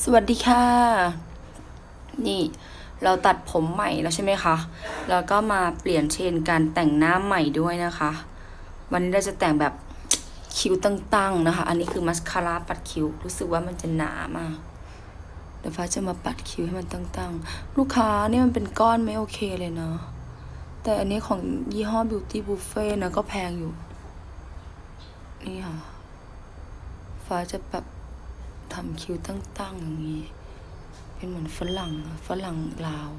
สวัสดีค่ะ นี่เราตัดผมใหม่แล้วใช่ไหมคะ แล้วก็มาเปลี่ยนเชนการแต่งหน้าใหม่ด้วยนะคะ วันนี้เราจะแต่งแบบคิ้วตั้งๆนะคะ อันนี้คือมัสคาร่าปัดคิ้ว รู้สึกว่ามันจะหนามากเดี๋ยวฟ้าจะมาปัดคิ้วให้มันตั้งๆ ลูกค้านี่มันเป็นก้อนไม่โอเคเลยเนาะ แต่อันนี้ของยี่ห้อ Beauty Buffet นะก็แพงอยู่ นี่ค่ะ ฟ้าจะแบบ ทำคิ้วตั้งๆอย่างนี้ เป็นเหมือนฝรั่งฝรั่งลาว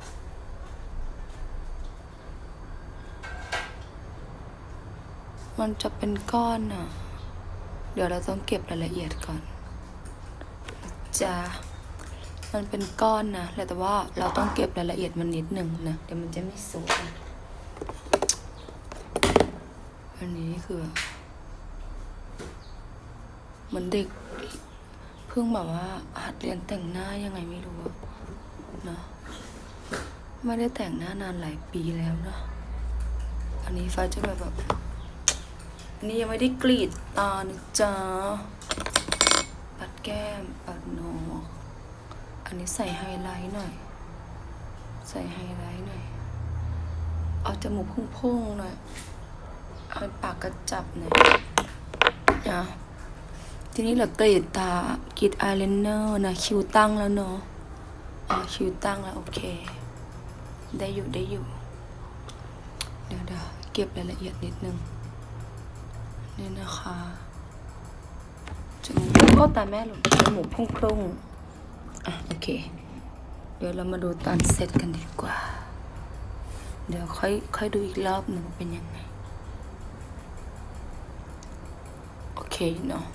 มันจะเป็นก้อนอะ เดี๋ยวเราต้องเก็บรายละเอียดก่อน จะมันเป็นก้อนนะแต่ว่าเราต้องเก็บรายละเอียดมันนิดหนึ่งนะ เดี๋ยวมันจะไม่สวย อันนี้คือ เหมือนเด็ก พิ่งแบบว่าหัดเรียนแต่งหน้ายังไงไม่รู้เนาะไม่ได้แต่งหน้านานหลายปีแล้วเนาะอันนี้ฟ้าจะแบบแบบอันนี้ยังไม่ได้กรีดตานะจ๊ะปัดแก้มปัดโหนกอันนี้ใส่ไฮไลท์หน่อย ใส่ไฮไลท์หน่อย เอาจมูกพุ่งๆหน่อยเอาปากกระจับหน่อยนะ ทีนี้เหลือกรดตากรีดอายไลเนอร์นะคิวตั้งแล้วเนาะอ๋อคิวตั้งแล้ว โอเค ได้อยู่ได้อยู่ เดี๋ยวเดี๋ยวเก็บรายละเอียดนิดนึงนี่นะคะจมูกก็ตาแม่หลุดจมูกพุ่งพรุ่งอะโอเค เดี๋ยวเรามาดูตอนเสร็จกันดีกว่า เดี๋ยวค่อยค่อยดูอีกรอบหนึ่งเป็นยังไง โอเคเนาะ